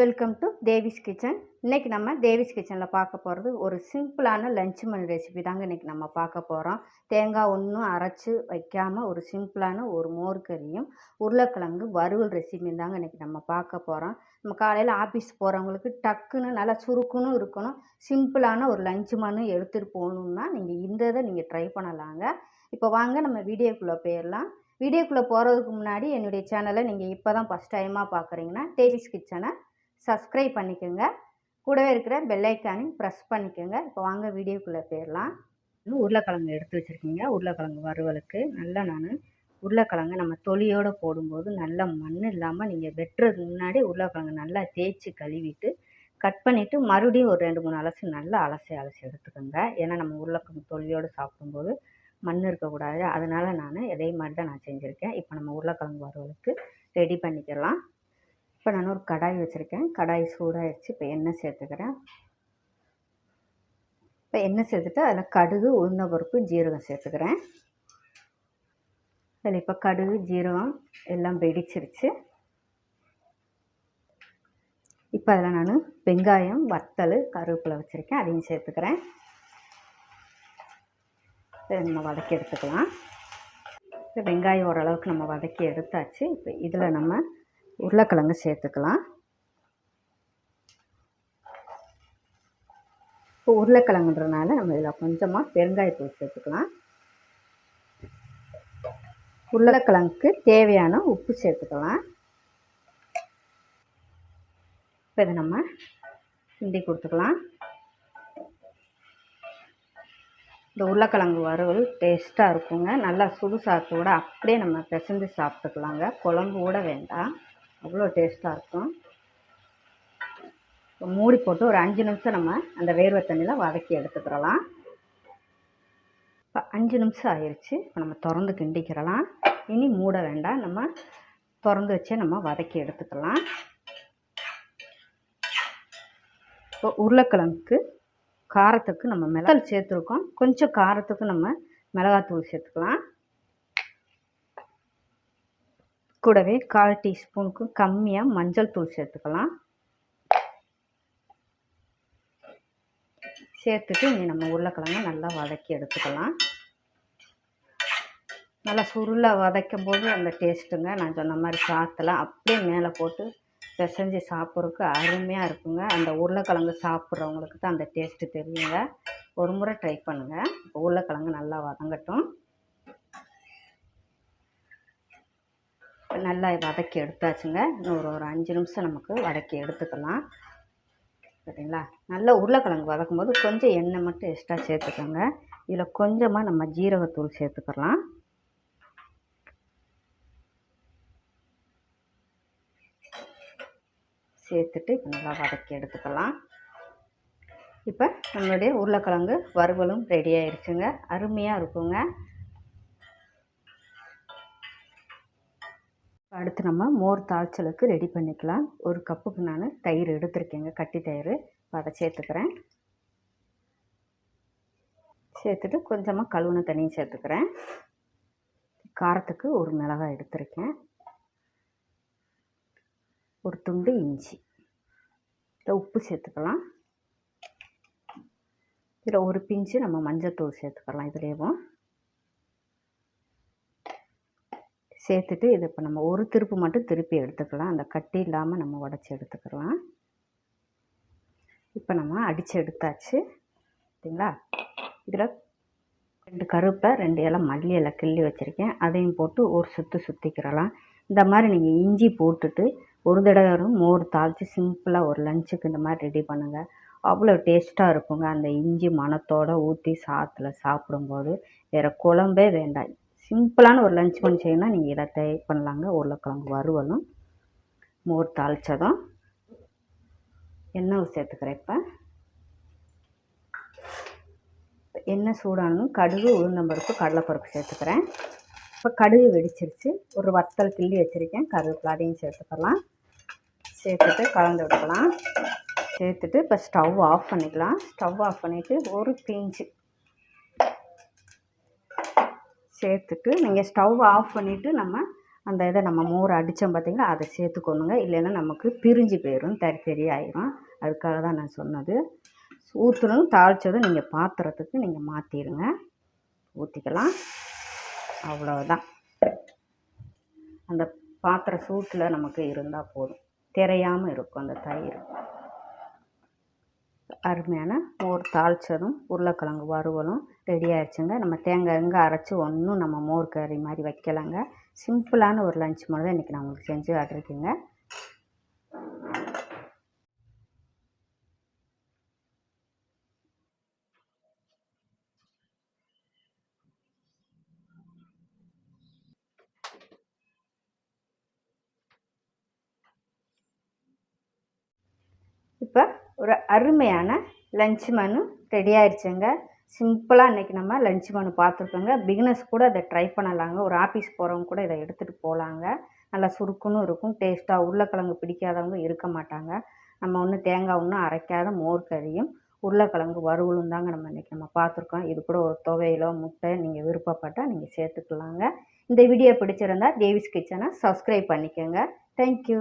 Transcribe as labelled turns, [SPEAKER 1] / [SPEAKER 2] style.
[SPEAKER 1] Welcome to Devi's kitchen இன்றைக்கி நம்ம தேவிஸ் கிச்சனில் பார்க்க போகிறது ஒரு சிம்பிளான லஞ்ச் மணி ரெசிபி தாங்க இன்றைக்கி நம்ம பார்க்க போகிறோம் தேங்காய் ஒன்றும் அரைச்சி வைக்காமல் ஒரு சிம்பிளான ஒரு மோர் கறியும் உருளைக்கிழங்கு வறுவல் ரெசிபி தாங்க இன்றைக்கி நம்ம பார்க்க போகிறோம் நம்ம காலையில் ஆஃபீஸ் போகிறவங்களுக்கு டக்குன்னு நல்லா சுருக்குன்னு இருக்கணும். சிம்பிளான ஒரு லஞ்ச் மனு எடுத்துகிட்டு போகணுன்னா நீங்கள் இந்த இதை நீங்கள் ட்ரை பண்ணலாங்க. இப்போ வாங்க நம்ம வீடியோக்குள்ளே போயிடலாம். வீடியோக்குள்ளே போகிறதுக்கு முன்னாடி என்னுடைய சேனலை நீங்கள் இப்போ தான் ஃபஸ்ட் டைமாக பார்க்குறீங்கன்னா டேவிஸ் கிச்சனை சப்ஸ்கிரைப் பண்ணிக்கோங்க. கூடவே இருக்கிற பெல்லைக்கானையும் ப்ரெஸ் பண்ணிக்கோங்க. இப்போ வாங்க வீடியோக்குள்ளே போயிடலாம். இன்னும் உருளைக்கிழங்கு எடுத்து வச்சுருக்கீங்க. உருளைக்கிழங்கு வறுவலுக்கு நல்லா நான் உருளைக்கிழங்கு நம்ம தொலியோடு போடும்போது நல்லா மண் இல்லாமல் நீங்கள் வெட்டுறதுக்கு முன்னாடி உருளைக்கிழங்கு நல்லா தேய்ச்சி கழுவிட்டு கட் பண்ணிவிட்டு மறுபடியும் ஒரு ரெண்டு மூணு அலசி நல்லா அலசி அலசி எடுத்துக்கோங்க. ஏன்னா நம்ம உருளைக்கிழங்கு தொலியோடு சாப்பிடும்போது மண் இருக்கக்கூடாது. அதனால் நான் இதே மாதிரி தான் நான் செஞ்சுருக்கேன். இப்போ நம்ம உருளைக்கிழங்கு வறுவலுக்கு ரெடி பண்ணிக்கலாம். இப்போ நான் ஒரு கடாய் வச்சுருக்கேன். கடாய் சூடாகிடுச்சு இப்போ எண்ணெய் சேர்த்துக்கிறேன். இப்போ எண்ணெய் சேர்த்துட்டு அதில் கடுகு உளுந்தம்பருப்பு ஜீரகம் சேர்த்துக்கிறேன். அதில் இப்போ கடுகு ஜீரகம் எல்லாம் வெடிச்சிருச்சு. இப்போ அதில் நான் வெங்காயம் வத்தல் கருவேப்பிலை வச்சுருக்கேன். அதையும் சேர்த்துக்கிறேன். நம்ம வதக்கி எடுத்துக்கலாம். இப்போ வெங்காயம் ஓரளவுக்கு நம்ம வதக்கி எடுத்தாச்சு. இப்போ இதில் நம்ம உருளைக்கிழங்கு சேர்த்துக்கலாம். இப்போ உருளைக்கிழங்குன்றனால நம்ம இதில் கொஞ்சமாக பெருங்காயத்தூள் சேர்த்துக்கலாம். உருளைக்கிழங்குக்கு தேவையான உப்பு சேர்த்துக்கலாம். இப்போ இதை நம்ம கிண்டி கொடுத்துக்கலாம். இந்த உருளைக்கிழங்கு வறுவல் டேஸ்ட்டாக இருக்குங்க. நல்லா சுடு சாத்தோட அப்படியே நம்ம பிசைஞ்சு சாப்பிட்டுக்கலாங்க. குழம்பு கூட வேண்டாம். அவ்வளோ டேஸ்ட்டாக இருக்கும். மூடி போட்டு ஒரு அஞ்சு நிமிஷம் நம்ம அந்த வேர்வை தண்ணியில் வதக்கி எடுத்துக்கிறலாம். இப்போ அஞ்சு நிமிஷம் ஆயிடுச்சு இப்போ நம்ம திறந்து கிண்டிக்கிறலாம். இனி மூட வேண்டாம். நம்ம திறந்து வச்சே நம்ம வதக்கி எடுத்துக்கலாம். இப்போ உருளைக்கிழங்குக்கு காரத்துக்கு நம்ம மிளகாய் சேர்த்துருக்கோம். கொஞ்சம் காரத்துக்கு நம்ம மிளகாத்தூள் சேர்த்துக்கலாம். கூடவே கால் டீஸ்பூனுக்கு கம்மியாக மஞ்சள் தூள் சேர்த்துக்கலாம். சேர்த்துட்டு இனி நம்ம உருளைக்கிழங்க நல்லா வதக்கி எடுத்துக்கலாம். நல்லா சுருளாக வதக்கும் போது அந்த டேஸ்ட்டுங்க. நான் சொன்ன மாதிரி சாத்தலாம் அப்படியே மேலே போட்டு பிசைஞ்சு சாப்பிட்றதுக்கு அருமையாக இருக்குங்க. அந்த உருளைக்கிழங்கு சாப்பிட்றவங்களுக்கு தான் அந்த டேஸ்ட்டு தெரியுங்க. ஒரு முறை ட்ரை பண்ணுங்கள் இப்போ உருளைக்கிழங்கு நல்லா வதங்கட்டும். நல்லா வதக்கி எடுத்தாச்சுங்க. இன்னும் ஒரு ஒரு அஞ்சு நிமிஷம் நமக்கு வதக்கி எடுத்துக்கலாம். சரிங்களா? நல்லா உருளைக்கிழங்கு வதக்கும் போது கொஞ்சம் எண்ணெய் மட்டும் எக்ஸ்ட்ரா சேர்த்துக்கோங்க. இதில் கொஞ்சமாக நம்ம ஜீரகத்தூள் சேர்த்துக்கலாம். சேர்த்துட்டு இப்போ நல்லா வதக்கி எடுத்துக்கலாம். இப்போ நம்மளுடைய உருளைக்கிழங்கு வறுவலும் ரெடி ஆயிடுச்சுங்க. அருமையாக இருக்குங்க. அடுத்து நம்ம மோர் தாய்ச்சலுக்கு ரெடி பண்ணிக்கலாம். ஒரு கப்புக்கு நான் தயிர் எடுத்திருக்கேங்க. கட்டி தயிர். அதை சேர்த்துக்கிறேன். சேர்த்துட்டு கொஞ்சமாக கழுவுன தண்ணியும் சேர்த்துக்கிறேன். காரத்துக்கு ஒரு மிளகாய் எடுத்திருக்கேன். ஒரு துண்டு இஞ்சி. இதில் உப்பு சேர்த்துக்கலாம். இதில் ஒரு பிஞ்சு நம்ம மஞ்சத்தூள் சேர்த்துக்கலாம். இதுலேயும். சேர்த்துட்டு இது இப்போ நம்ம ஒரு திருப்பு மட்டும் திருப்பி எடுத்துக்கலாம். அந்த கட்டி இல்லாமல் நம்ம உடச்சி எடுத்துக்கலாம். இப்போ நம்ம அடித்து எடுத்தாச்சு. சரிங்களா? இதில் ரெண்டு கருப்பை ரெண்டு இலை மல்லி இலை கிள்ளி வச்சுருக்கேன். அதையும் போட்டு ஒரு சுற்று சுற்றிக்கிறலாம் இந்த மாதிரி நீங்கள் இஞ்சி போட்டுட்டு ஒரு தடவை மோர் தாளித்து சிம்பிளாக ஒரு லஞ்சுக்கு இந்த மாதிரி ரெடி பண்ணுங்கள் அவ்வளோ டேஸ்ட்டாக இருக்குங்க. அந்த இஞ்சி மணத்தோடு ஊற்றி சாத்தில் சாப்பிடும்போது வேறு குழம்பே வேண்டாம். சிம்பிளான ஒரு லஞ்ச் பண்ணி செய்யணும்னா நீங்கள் இதை தயார் பண்ணலாங்க. உருளைக்கிழங்கு வறுவலும் மோர் தாளித்ததும் எண்ணெய் சேர்த்துக்கிறேன் இப்போ. எண்ணெய் சூடானும் கடுகு உளுந்தம்பருப்பு கடலைப்பருப்பு சேர்த்துக்கிறேன். இப்போ கடுகு வெடிச்சிருச்சு. ஒரு வத்தல் கிள்ளி வச்சுருக்கேன். கருவேப்பிலை அதையும் சேர்த்துக்கலாம். சேர்த்துட்டு கலந்து விட்டுக்கலாம். சேர்த்துட்டு இப்போ ஸ்டவ் ஆஃப் பண்ணிக்கலாம். ஸ்டவ் ஆஃப் பண்ணிவிட்டு ஒரு பிஞ்சு சேர்த்துட்டு நீங்கள் ஸ்டவ் ஆஃப் பண்ணிவிட்டு நம்ம அந்த இதை நம்ம மோர் அடித்தோம் பார்த்திங்களா? அதை சேர்த்துக்கணுங்க. இல்லைன்னா நமக்கு பிரிஞ்சு போயிடும் தரி தரி ஆயிரும் அதுக்காக தான் நான் சொன்னது. ஊற்றுனதும் தாளித்ததும் நீங்கள் பாத்திரத்துக்கு நீங்கள் மாற்றிடுங்க ஊற்றிக்கலாம் அவ்வளோதான் அந்த பாத்திர சூட்டில் நமக்கு இருந்தால் போதும். தெரியாமல் இருக்கும் அந்த தயிர். அருமையான மோர் தாளித்ததும் உருளைக்கிழங்கு வறுவலும் ரெடி ஆயிடுச்சுங்க. நம்ம தேங்காய் எங்கே அரைச்சி ஒன்றும் நம்ம மோர் கறி மாதிரி வைக்கலாங்க. சிம்பிளான ஒரு லஞ்ச் மாதிரி தான் இன்றைக்கி நான் உங்களுக்கு செஞ்சு காட்டிருக்கேங்க இப்போ ஒரு அருமையான லஞ்ச் மனு ரெடி ஆயிடுச்சுங்க சிம்பிளாக இன்றைக்கி நம்ம லஞ்ச் மனு பார்த்துருக்கோங்க. பிகினர்ஸ் கூட அதை ட்ரை பண்ணலாங்க. ஒரு ஆஃபீஸ் போகிறவங்க கூட இதை எடுத்துகிட்டு போகலாங்க நல்லா சுருக்குன்னு இருக்கும். டேஸ்ட்டாக உருளைக்கிழங்கு பிடிக்காதவங்க இருக்க மாட்டாங்க. நம்ம ஒன்றும் தேங்காய் ஒன்றும் அரைக்காத மோர் கறியும் உருளைக்கிழங்கு வறுவலும் தாங்க நம்ம இன்றைக்கி நம்ம பார்த்துருக்கோம். இது கூட ஒரு துவையிலோ முட்டை நீங்கள் விருப்பப்பட்டால் நீங்கள் சேர்த்துக்கலாங்க. இந்த வீடியோ பிடிச்சிருந்தா தேவிஸ் கிச்சனை சப்ஸ்கிரைப் பண்ணிக்கோங்க. தேங்க்யூ